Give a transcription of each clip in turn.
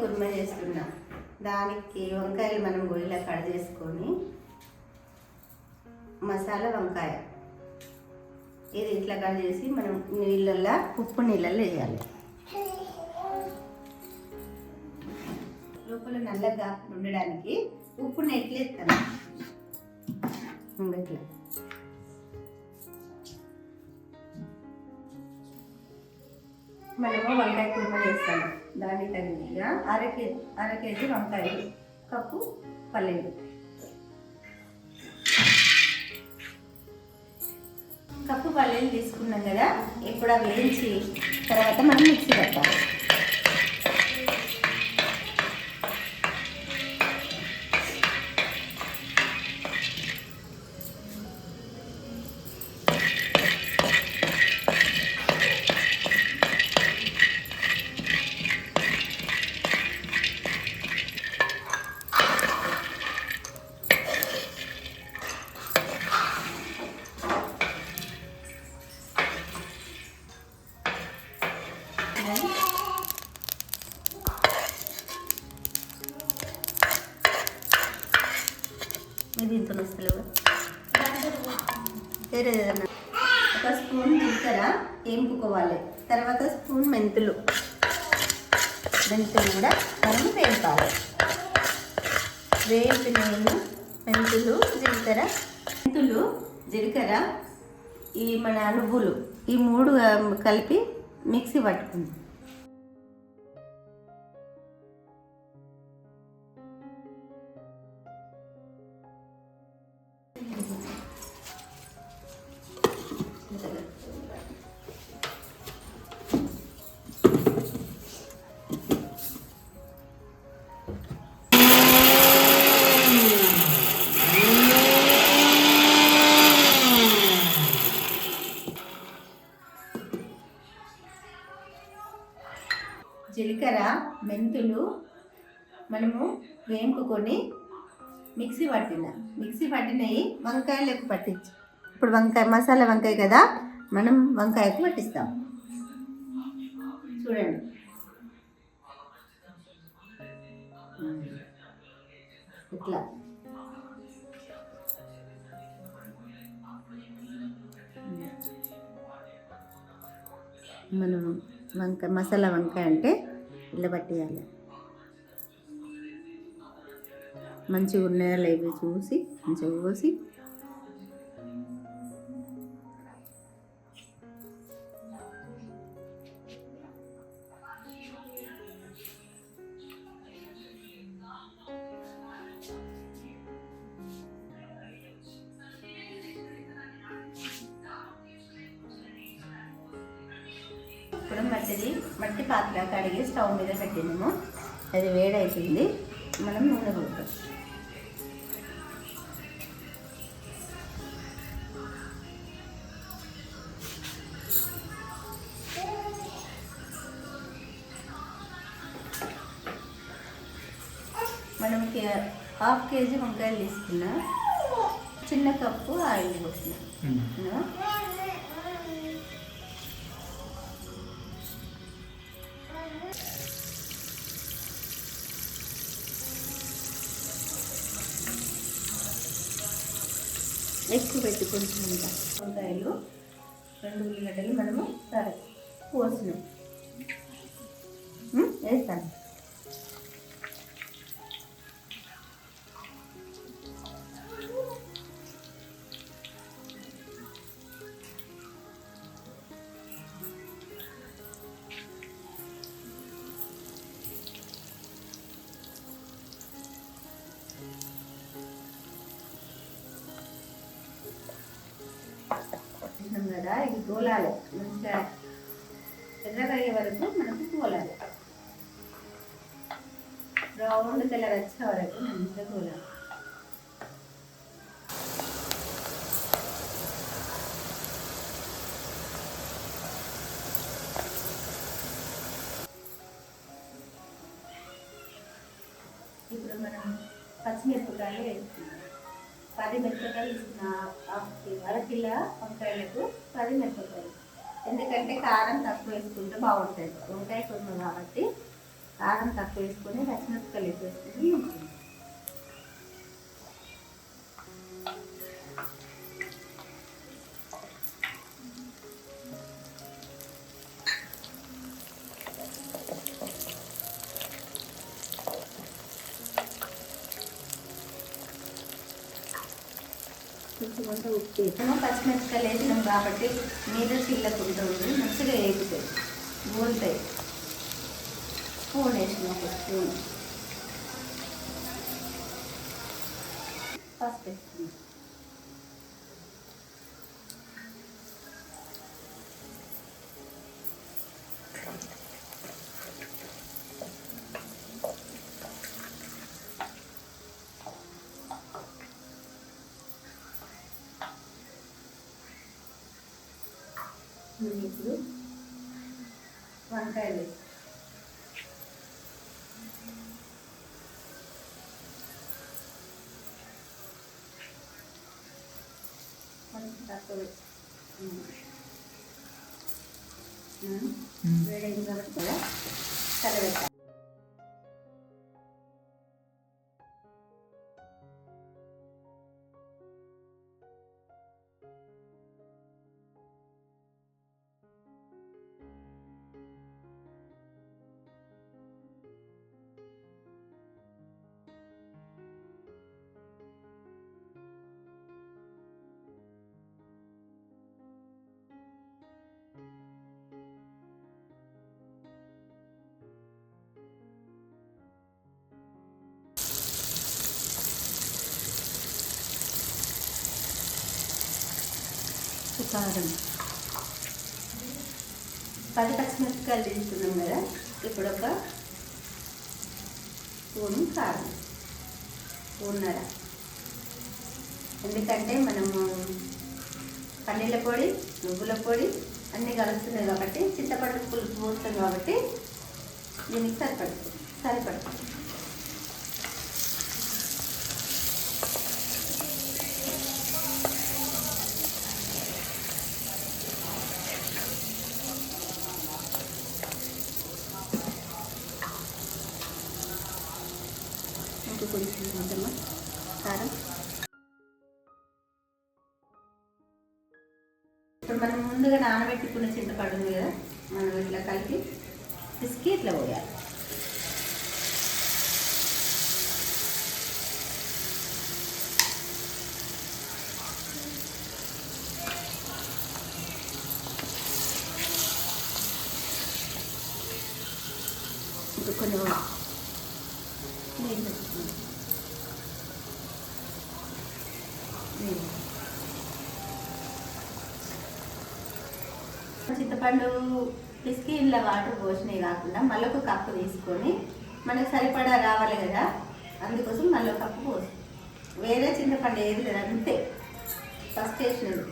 కుర్మ చేస్తున్నా. దానికి వంకాయలు మనం గొయ్యిలో కట్ చేసుకొని మసాలా వంకాయ. ఇది ఇట్లా కట్ చేసి మనం నీళ్ళల్లో ఉప్పు నీళ్ళల్లో వేయాలి. లోపల నల్లగా ఉండడానికి ఉప్పుని ఎట్లా ఎత్తాను ఇట్లా మనము వంకాయ కుర్మ చేస్తాము దాన్ని తగినగా అర కేజీ అర కేజీ వంకాయలు కప్పు పల్లీలు. కప్పు పల్లీలు తీసుకున్నాం కదా ఇప్పుడు అవి వేయించి తర్వాత మనం మిక్సీ పెట్టాలి. మెంతులు కూడా మనము వేపాలి. వేపిన మెంతులు జీలకర్ర. మెంతులు జీలకర్ర ఈ మన నువ్వులు ఈ మూడు కలిపి మిక్సీ పట్టుకుంది. మెంతులు మనము వేంపుకొని మిక్సీ పట్టిన. మిక్సీ పట్టినవి వంకాయలకు పట్టించు. ఇప్పుడు వంకాయ మసాలా వంకాయ కదా మనం వంకాయకు పట్టిస్తాం. చూడండి. ఇట్లా. మనం వంకాయ మసాలా వంకాయ అంటే ఇలా పట్టేయాలి మంచిగా ఉన్నాయా లేవి చూసి మంచిగా కోసి మీద పెట్టినాము. అది వేడైతుంది మనం నూనె పోతాం మనం హాఫ్ కేజీ వంకాయలు తీసుకున్నా. చిన్న కప్పు ఆయిల్ పోసిన. ఎక్కువ పెట్టి కొంచెం వంకాయలు రెండు ఉల్లిగడ్డలు మనము సరే పోసినాం వేస్తాను. తోలాలి మంచిగా ఎర్రగా అయ్యే వరకు మనకు తోలాలి రౌండ్ కలర్ వచ్చే వరకు మంచిగా తోలాలి ఇప్పుడు మనం పచ్చిమిరపకాయలు వేస్తున్నాం పది మిరపకాయలు ఇస్తున్న అరకిల వంకాయలకు పది మిరపకాయలు. ఎందుకంటే కారం తక్కువ వేసుకుంటే బాగుంటుంది. వంకాయ కుర్మ కాబట్టి కారం తక్కువ వేసుకొని పచ్చిమిరపకాయలు వేసేసుకుని ఉంటుంది. ఇతను ఉప్పు వేసాము పచ్చిమిరపకాయలు వేసినాం కాబట్టి మీద చిల్లకుంటుంది మంచిగా వేగుతాయి. గోలుతాయి స్పూన్ వేసినాం ఒక స్పూన్. పసుపు వేసుకున్నాం. మనం ఇప్పుడు వంకాయలు. కొంచెం తక్కువ. వేడైంది కాబట్టి కూడా కలబెట్టాలి కారం పది పచ్చిమిరపకాయలు తీసుకున్నాం కదా ఇప్పుడు ఒక స్పూన్ కారం స్పూన్నర ఎందుకంటే మనము పల్లీల పొడి నువ్వుల పొడి అన్నీ కలుస్తున్నాయి కాబట్టి చింతపండు పులుపు పోస్తాం కాబట్టి దీనికి సరిపడుతుంది సరిపడుతుంది ఇంకా కొంచెం కొంచెమా కారం ఇప్పుడు మనం ముందుగా నానబెట్టుకున్న చింతపండు ఉంది కదా మనం ఇట్లా కలిపి పిసికి ఇట్లా పోయాలి ఇప్పుడు కొన్ని నీళ్ళు వేసుకుందాం. నీళ్ళు. చింతపండు పిసికి ఇలా వాటర్ పోసినవి కాకుండా మళ్ళీ ఒక కప్పు తీసుకొని మనకు సరిపడా రావాలి కదా అందుకోసం మళ్ళీ ఒక కప్పు పోసి. వేరే చింతపండు ఏది లేదు అంతే. ఫస్ట్ వేసినది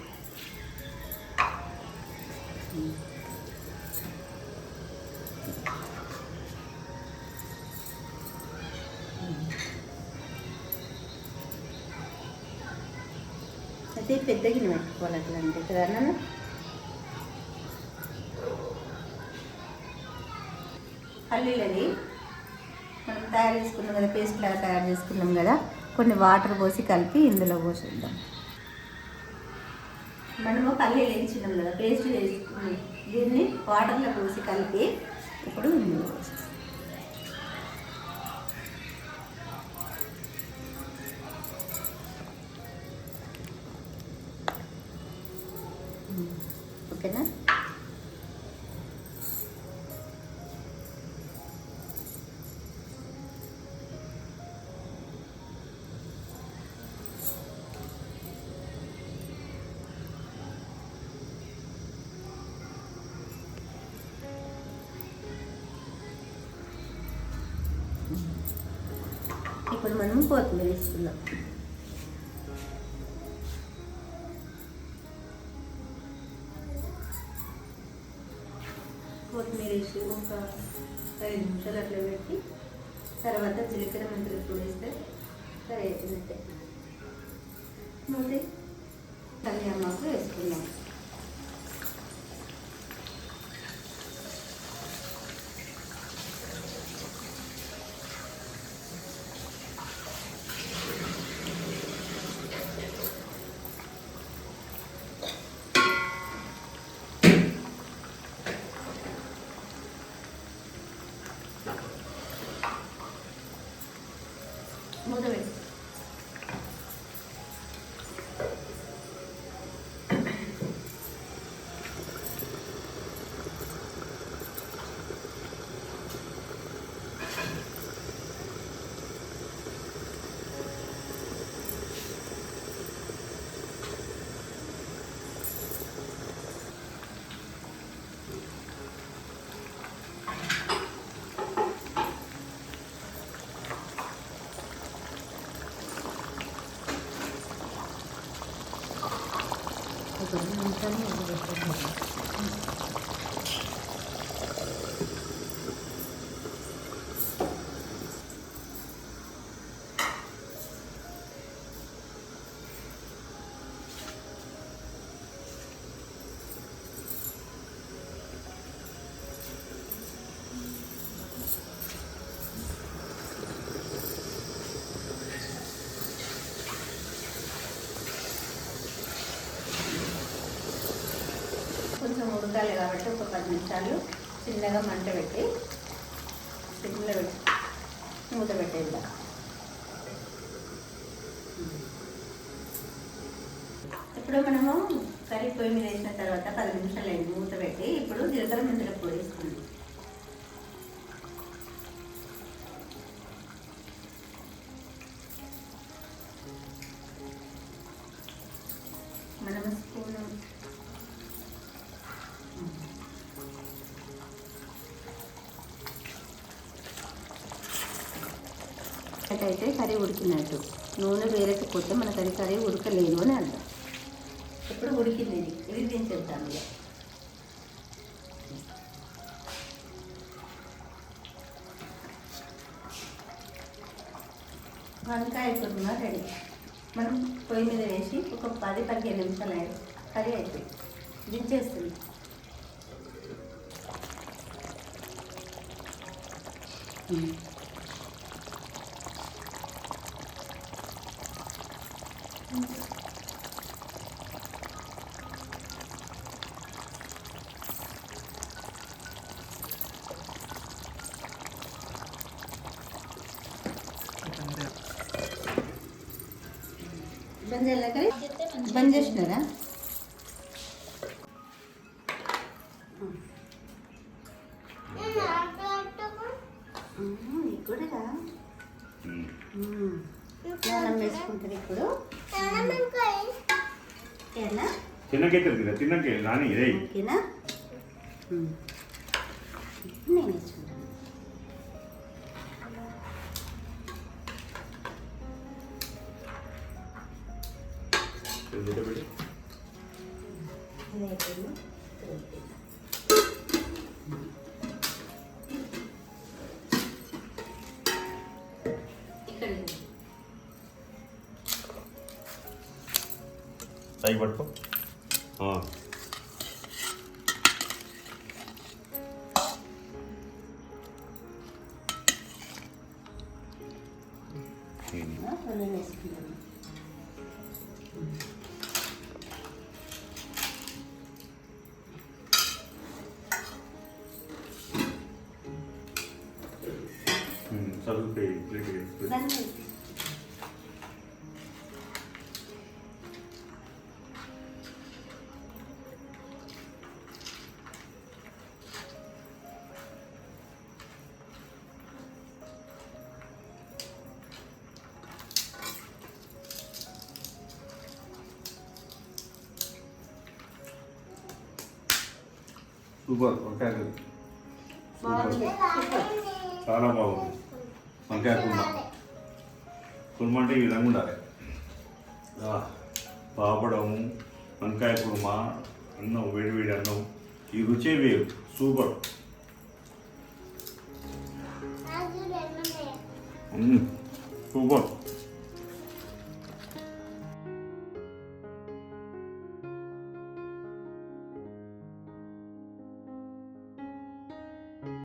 అయితే పెద్ద గిన్నె పెట్టుకోవాలి అట్లా అంటే కదా నాన్న మనం తయారు చేసుకున్నాం కదా పేస్ట్ లాగా తయారు చేసుకున్నాం కదా కొన్ని వాటర్ పోసి కలిపి ఇందులో పోసేద్దాం. మనము పల్లీలు వేయించినాం కదా పేస్ట్ చేసుకుని దీన్ని వాటర్లో పోసి కలిపి ఇప్పుడు ఇందులో పోసేస్తాం ఓకేనా? మనం కొత్తిమీర వేసుకుందాం కొత్తిమీర వేసి ఒక ఐదు నిమిషాలు అట్లా పెట్టి తర్వాత జీలకర్ర మెంతులు పొడి వేస్తే సరే అయిపోయినట్టే. మళ్ళీ moderate కళ్యామాకు వేసుకుందాం మూత వేసి ఒక రెండు నిమిషాలు వదిలిపెట్టండి. కొంచెం ఉడకాలి కాబట్టి ఒక పది నిమిషాలు చిన్నగా మంట పెట్టి సిమ్లో పెట్టి మూత పెట్టేద్దాం. ఇప్పుడు మనము కర్రీ పొయ్యి మీద వేసిన తర్వాత పది నిమిషాలు అయింది మూత పెట్టి. ఇప్పుడు జీలకర్ర మెంతుల పొడి వేసుకుందాం. కర్రీ ఉడికినట్టు. నూనె వేరేసి కొట్టే మన అది కర్రీ ఉడకలేదు అని అర్థం. ఎప్పుడు ఉడికింది ఇది? దీని చెప్తాను వంకాయ కుర్మా రెడీ. మనం పొయ్యి మీద వేసి ఒక పది పదిహేను నిమిషాలు కర్రీ అవుతుంది దించేస్తుంది. Mm-hmm. బంద్ చేయాలా బంద్ చేసినారా ఇది అయిపోయింది ఇక్కడ అయిపోయింది. ఇక్కడ ఉంది. పైకి పట్టుకో ఆ. ఉమ్. ఆ, నేను వేసుకుంటాను ఉమ్, చదువుతాయి ప్లేట్ వేసి. దాన్ని సూపర్ వంకాయ కర్రీ. బాగుంది సూపర్ చాలా బాగుంది వంకాయ కుర్మా. కుర్మా అంటే ఈ విధంగా ఉండాలి. పాపడం వంకాయ కుర్మా అన్నం వేడి వేడి అన్నం. ఈ రుచే వేరు. సూపర్. సూపర్.